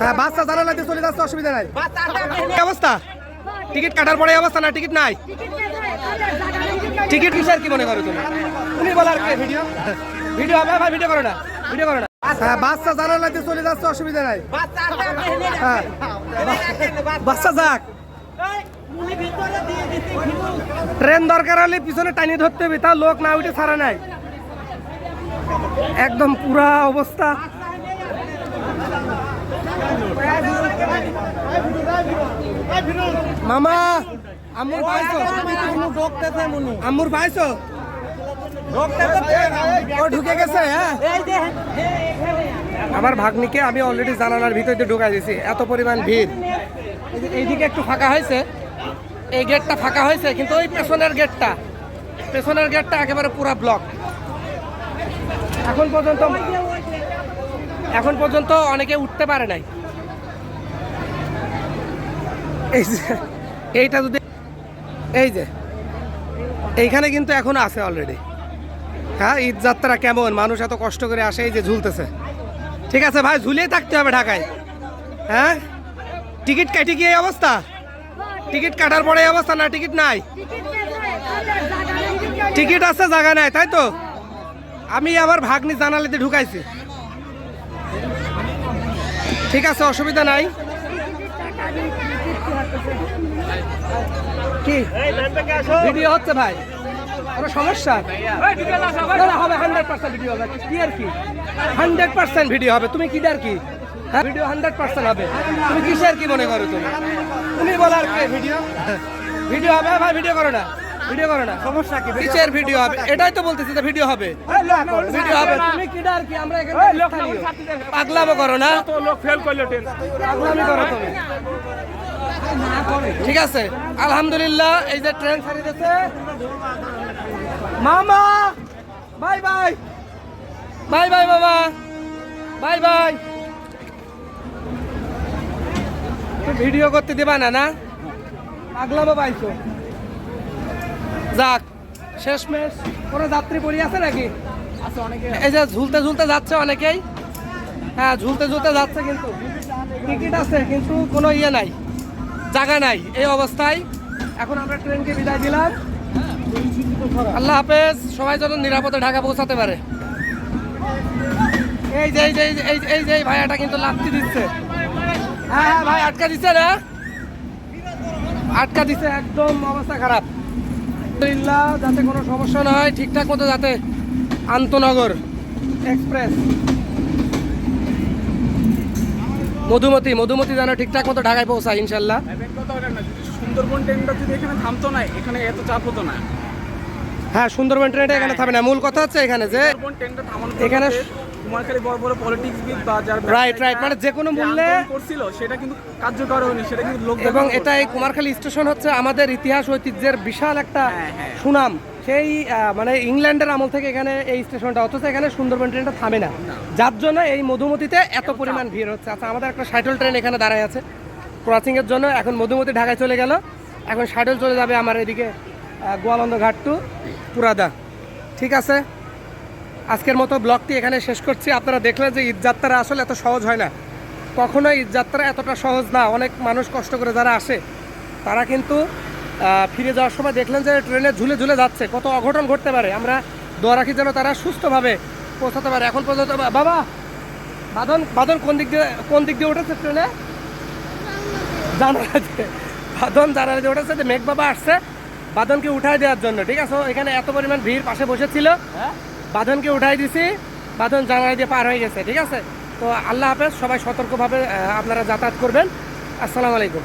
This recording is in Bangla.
হ্যাঁ বাচ্চা জানা লাগতে চলে যাচ্ছে অসুবিধা নাই। অবস্থা? টিকিট কাটার পরে অবস্থা না টিকিট নাই? টিকিট কিসের কি মনে করো তুমি? তুমি বলার ভিডিও? ভিডিও হবে ভাই ভিডিও করো না ভিডিও করো না। হ্যাঁ বাচ্চা জানা লাগতে চলে যাচ্ছে অসুবিধা নাই। হ্যাঁ। বাচ্চা যাক। ট্রেন দরকার হলে পিছনে টানি ধরতে হবে তা লোক না উঠে ছাড়া নাই। একদম পুরা অবস্থা। মামা আম্মুর পাইছো আম্মুর পাইছো ঢুকে গেছে আমার ভাগ্নিকে আমি অলরেডি জানালার ভিতর ঢুকাই দিয়েছি এত পরিমাণ ভিড় এইদিকে একটু ফাঁকা হয়েছে এই গেটটা ফাঁকা হয়েছে কিন্তু ওই পেছনের গেটটা। পেছনের গেটটা একেবারে পুরা ব্লক এখন পর্যন্ত এখন পর্যন্ত অনেকে উঠতে পারে নাই। এই যে, এইটা যদি, এই যে, এইখানে কিন্তু এখন আছে অলরেডি হ্যাঁ ঈদ যাত্রা কেমন? মানুষ এত কষ্ট করে আসে, এই যে ঝুলতেছে। ঠিক আছে ভাই, ঝুলিয়ে থাকতে হবে ঢাকায়। হ্যাঁ? টিকিট কেটে কি এই অবস্থা? টিকিট কাটার পরে এই অবস্থা না, টিকিট নাই? টিকিট আছে, জায়গা নাই, তাই তো? আমি আবার ভাগ্নি জানালিতে ঢুকাইছি। ঠিক আছে, অসুবিধা নাই। কি? ভিডিও হচ্ছে ভাই। কোনো সমস্যা? হবে হান্ড্রেড পার্সেন্ট ভিডিও হবে। কি আর কি? হান্ড্রেড পার্সেন্ট ভিডিও হবে। তুমি কি আর কি? হ্যাঁ ভিডিও হান্ড্রেড পার্সেন্ট হবে। তুমি কিসের কি মনে করো তুমি? তুমি বলার কি ভিডিও ভিডিও হবে? ভাই ভিডিও করো না। ভিডিও করো না সমস্যা কি? কিসের ভিডিও হবে? এটাই তো বলতেছি যে ভিডিও হবে। ভিডিও হবে। তুমি কি আর কি? আমরা এখানে। পাগলামো করো না। লোক ফেল করল ট্রেন পাগলামি করো তুমি। ঠিক আছে। আলহামদুলিল্লাহ এই যে ট্রেন ছাড়িয়ে দিচ্ছে মামা! Bye bye. বাই বাই মামা। Bye bye. ভিডিও করতে দেবা না না? পাগলামো পাইছো। যাক। শেষমেশ কোনো যাত্রী পড়ি আছে নাকি? এই যে ঝুলতে ঝুলতে যাচ্ছে অনেকেই। হ্যাঁ ঝুলতে ঝুলতে যাচ্ছে কিন্তু। টিকিট আছে কিন্তু কোনো ইয়ে নাই জায়গা নাই এই অবস্থায়। এখন আমরা ট্রেনকে বিদায় দিলাম। আল্লাহ হাফেজ সবাই যেন নিরাপদে ঢাকা পৌঁছাতে পারে। এই যে এই যে এই যে- এই যে- ভাইয়াটা কিন্তু লাফতি দিচ্ছে। হ্যাঁ হ্যাঁ ভাই আটকা দিচ্ছে না? আটকা দিচ্ছে একদম অবস্থা খারাপ। আলহামদুলিল্লাহ যাতে কোনো সমস্যা না হয় ঠিকঠাক মতো যাতে আন্তনগর এক্সপ্রেস। মধুমতি মধুমতি যেন ঠিকঠাক মতো ঢাকায় পৌঁছায় ইনশাল্লাহ। সুন্দরবন ট্রেনটা যদি এখানে থামতো না এখানে এত চাপ হতো না। হ্যাঁ সুন্দরবন ট্রেনটা এখানে থামে না। মূল কথা হচ্ছে এখানে যে সুন্দরবন থামানো কুমারখালী বড় বড় পলিটিক্স বিদ বা যার Right, right, মানে যে কোনো মূল্যে- করছিল সেটা কিন্তু কার্যকর হয়নি সেটা কিন্তু লোক এবং এটা এই কুমারখালী স্টেশন হচ্ছে আমাদের ইতিহাস ঐতিহ্যের বিশাল একটা হ্যাঁ, হ্যাঁ। সুনাম। সেই মানে ইংল্যান্ডের আমল থেকে এখানে এই স্টেশনটা অথচ এখানে সুন্দরবন ট্রেনটা থামে না। যার জন্য এই মধুমতিতে এত পরিমাণ ভিড় হচ্ছে। আচ্ছা আমাদের একটা শাটল ট্রেন এখানে দাঁড়ায় আছে। ক্রসিং এর জন্য এখন মধুমতি ঢাকায় চলে গেল। এখন শাটল চলে যাবে আমার এদিকে গোয়ালন্দ ঘাট টু পুরাদা। ঠিক আছে? আজকের মতো ব্লগটি এখানে শেষ করছি। আপনারা দেখলেন যে ঈদযাত্রা আসলে এত সহজ হয় না। কখনো ঈদযাত্রা এতটা সহজ না। অনেক মানুষ কষ্ট করে যারা আসে, তারা কিন্তু ফিরে যাওয়ার সময় দেখলেন যে ট্রেনে ঝুলে ঝুলে যাচ্ছে। কত অঘটন ঘটতে পারে। আমরা দোয়া রাখি যেন তারা সুস্থভাবে পৌঁছাতে পারে। এখন পর্যন্ত বাবা বাদন বাদন কোন দিক দিয়ে, কোন দিক দিয়ে উঠেছে ট্রেনে? জানালা দিয়ে বাদন জানালা দিয়ে উঠেছে যে মেঘ বাবা আসছে বাদনকে উঠাই দেওয়ার জন্য। ঠিক আছে? এখানে এত পরিমাণ ভিড় পাশে বসেছিল। বাদনকে উঠাই দিছি, বাঁধন জানালা দিয়ে পার হয়ে গেছে, ঠিক আছে? তো আল্লাহ হাফেজ, সবাই সতর্কভাবে আপনারা যাতায়াত করবেন। আসসালামু আলাইকুম।